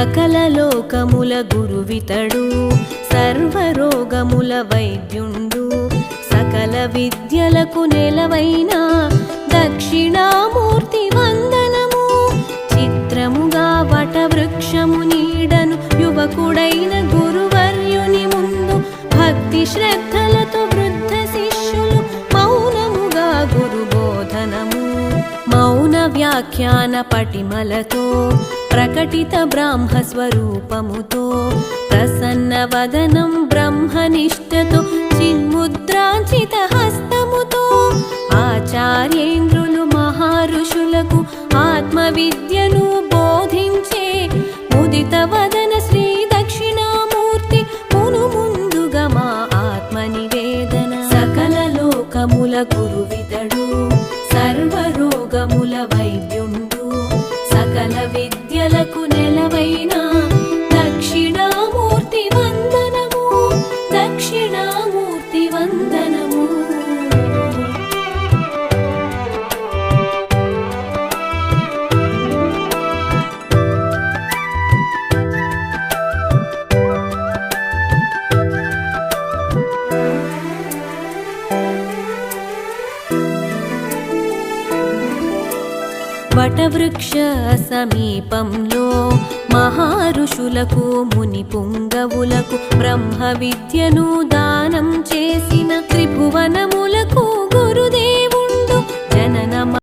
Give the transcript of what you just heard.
సకల లోకముల గురువితడు సర్వరోగముల వైద్యుండు. సకల విద్యలకు నెలవైన దక్షిణామూర్తి వందనము. చిత్రముగా వటవృక్షము నీడను యువకుడైన వ్యాఖ్యాన పటిమలతో ప్రకటిత బ్రాహ్మ స్వరూపముతో ప్రసన్న వదనం బ్రహ్మనిష్టతో చిన్ముద్రాంచిత హస్తముతో ఆచార్యేంద్రులు మహారుషులకు ఆత్మ విద్యను బోధించే ముదిత వదన శ్రీ దక్షిణామూర్తి మును ముందుగా మా ఆత్మ నివేదన సకల లోకముల గురువి వైద్యుండు సకల విద్యలకు నెలవైన వటవృక్ష సమీపంలో మహారుషులకు ముని పుంగవులకు బ్రహ్మ విద్యను దానం చేసిన త్రిభువనము